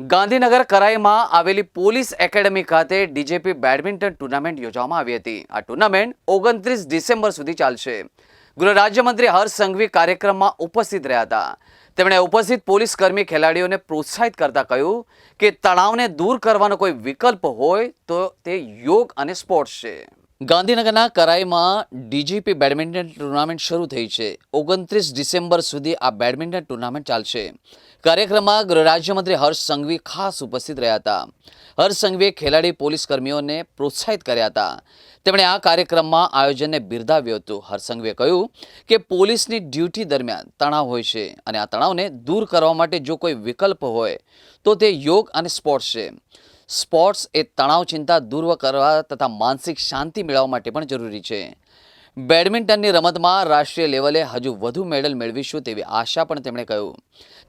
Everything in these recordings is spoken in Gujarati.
ગાંધીનગર કરાઈમાં આવેલી પોલીસ એકેડમી ખાતે ડીજેપી બેડમિન્ટન ટુર્નામેન્ટ યોજવામાં આવી હતી. આ ટુર્નામેન્ટ ઓગણત્રીસ ડિસેમ્બર સુધી ચાલશે. ગૃહ રાજ્યમંત્રી હર્ષ સંઘવી કાર્યક્રમમાં ઉપસ્થિત રહ્યા હતા. તેમણે ઉપસ્થિત પોલીસ કર્મી ખેલાડીઓને પ્રોત્સાહિત કરતા કહ્યું કે તણાવને દૂર કરવાનો કોઈ વિકલ્પ હોય તો તે યોગ અને સ્પોર્ટ્સ છે. ગાંધીનગરના કરાઈમાં ડીજીપી બેડમિન્ટન ટુર્નામેન્ટ શરૂ થઈ છે. ઓગણત્રીસ ડિસેમ્બર સુધી આ બેડમિન્ટન ટુર્નામેન્ટ ચાલશે. કાર્યક્રમમાં ગૃહરાજ્યમંત્રી હર્ષ સંઘવી ખાસ ઉપસ્થિત રહ્યા હતા. હર્ષ સંઘવીએ ખેલાડી પોલીસ કર્મીઓને પ્રોત્સાહિત કર્યા હતા. તેમણે આ કાર્યક્રમમાં આયોજનને બિરદાવ્યું હતું. હર્ષ સંઘવીએ કહ્યું કે પોલીસની ડ્યુટી દરમિયાન તણાવ હોય છે અને આ તણાવને દૂર કરવા માટે જો કોઈ વિકલ્પ હોય, તો તે યોગ અને સ્પોર્ટ્સ છે. સ્પોર્ટ્સ એ તણાવ ચિંતા દૂર કરવા તથા માનસિક શાંતિ મેળવવા માટે પણ જરૂરી છે. બેડમિન્ટનની રમતમાં રાષ્ટ્રીય લેવલે હજુ વધુ મેડલ મેળવીશું તેવી આશા પણ તેમણે કહ્યું.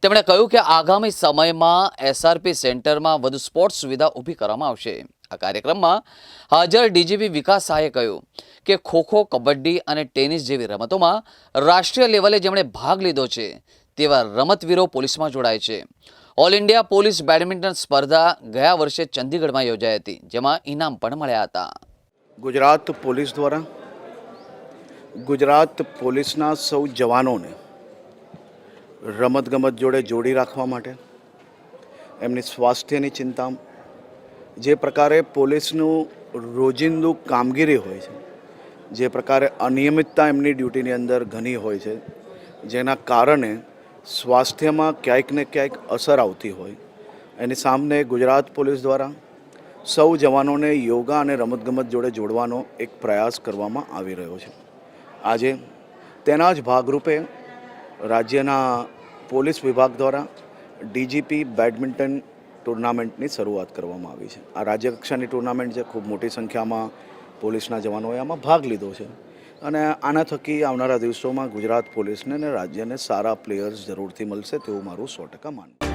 તેમણે કહ્યું કે આગામી સમયમાં એસઆરપી સેન્ટરમાં વધુ સ્પોર્ટ્સ સુવિધા ઊભી કરવામાં આવશે. આ કાર્યક્રમમાં હાજર ડીજીપી વિકાસ શાહે કહ્યું કે ખોખો, કબડ્ડી અને ટેનિસ જેવી રમતોમાં રાષ્ટ્રીય લેવલે જેમણે ભાગ લીધો છે, તેવા રમતવીરો પોલીસમાં જોડાય છે. ઓલ ઇન્ડિયા પોલીસ બેડમિન્ટન સ્પર્ધા ગયા વર્ષે ચંદીગઢમાં યોજાઈ હતી, જેમાં ઇનામ પણ મળ્યા હતા. ગુજરાત પોલીસ દ્વારા ગુજરાત પોલીસના સૌ જવાનોને રમતગમત જોડે જોડી રાખવા માટે, એમની સ્વાસ્થ્યની ચિંતા, જે પ્રકારે પોલીસનું રોજિંદુ કામગીરી હોય છે, જે પ્રકારે અનિયમિતતા એમની ડ્યુટીની અંદર ઘણી હોય છે, જેના કારણે સ્વાસ્થ્યમાં ક્યાંક ને ક્યાંક અસર આવતી હોય. એની સામે ગુજરાત પોલીસ દ્વારા સૌ જવાનોને યોગા અને રમતગમત જોડે જોડવાનો એક પ્રયાસ કરવામાં આવી રહ્યો છે. આજે તેના જ ભાગરૂપે રાજ્યના પોલીસ વિભાગ દ્વારા ડીજીપી બેડમિન્ટન ટુર્નામેન્ટની શરૂઆત કરવામાં આવી છે. આ રાજ્ય કક્ષાની ટુર્નામેન્ટ છે. ખૂબ મોટી સંખ્યામાં પોલીસના જવાનોએ આમાં ભાગ લીધો છે. અને આના થકી આવનારા દિવસોમાં ગુજરાત પોલીસને અને રાજ્યને સારા પ્લેયર્સ જરૂરથી મળશે તેવું મારું સો ટકા માનવું.